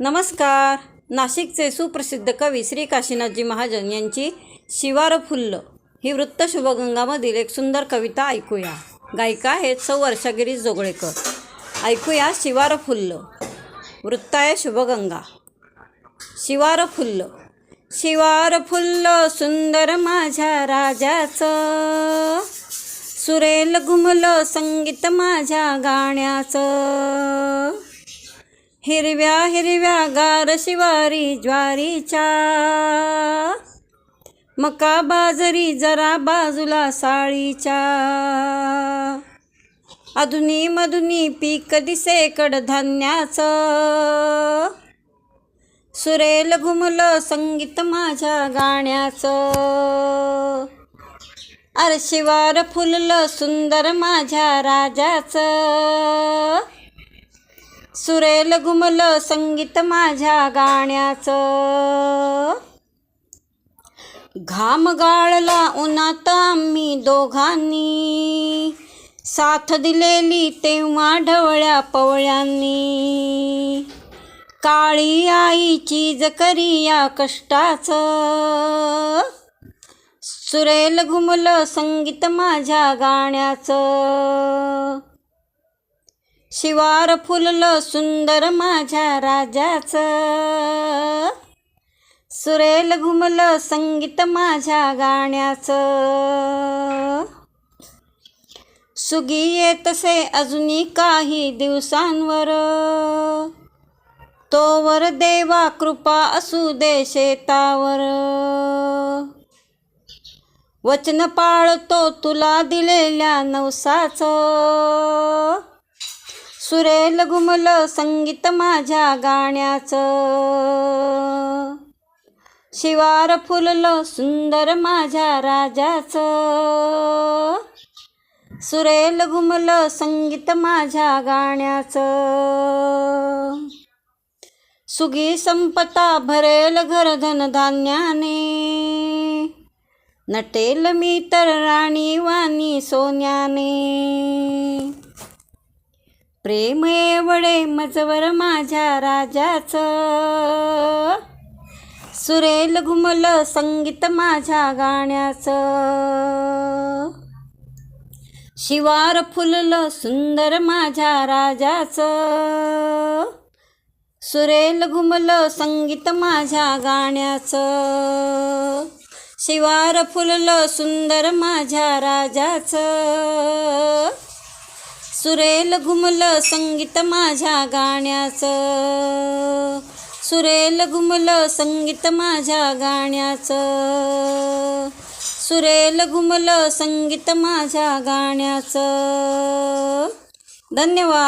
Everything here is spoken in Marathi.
नमस्कार. नाशिकचे सुप्रसिद्ध कवी श्री काशीनाथजी महाजन यांची शिवार फुल्ल ही वृत्त शुभगंगामधील एक सुंदर कविता ऐकूया. गायिका आहेत सौ वर्षागिरी जोगळेकर. ऐकूया शिवार फुल्ल वृत्त आहे शुभगंगा. शिवार फुल्ल शिवार फुल्ल सुंदर माझ्या राजाचं. सुरेल घुमलं संगीत माझ्या गाण्याचं. हिरव्या हिरव्या गार शिवारी ज्वारीच्या. मका बाजरी जरा बाजूला साळीच्या. अधुनी मधुनी पीक दिसे कडधान्याचं सुरेल घुमलं संगीत माझ्या गाण्याचं. अरे शिवार फुललं सुंदर माझ्या राजाचं. सुरेल घुमल संगीत माझ्या गाण्याचं. घाम गाळला उन्हात आम्ही दोघांनी. साथ दिलेली तेव्हा ढवळ्या पवळ्यांनी. काळी आईची जकरी या कष्टाचं. सुरेल घुमलं संगीत माझ्या गाण्याचं. शिवार फुललं सुंदर माझ्या राजाचं. सुरेल घुमलं संगीत माझ्या गाण्याचं. सुगी येतसे अजूनही काही दिवसांवर. तोवर देवा कृपा असू दे शेतावर. वचन पाळतो तुला दिलेल्या नवसाचं. सुरेल घुमल संगीत माझ्या गाण्याचं. शिवार फुललं सुंदर माझ्या राजाचं. सुरेल घुमल संगीत माझ्या गाण्याचं. सुगी संपता भरेल घर धनधान्याने नटेल मी तर राणी वाणी सोन्याने. प्रेम एवढे मजवर माझ्या राजाचं. सुरेल घुमलं संगीत माझ्या गाण्याचं. शिवार फुललं सुंदर माझ्या राजाचं. सुरेल घुमलं संगीत माझ्या गाण्याचं. शिवार फुललं सुंदर माझ्या राजाचं. सुरेल घुमलं संगीत माझ्या गाण्याचं. सुरेल घुमलं संगीत माझ्या गाण्याचं. सुरेल घुमलं संगीत माझ्या गाण्याचं. धन्यवाद.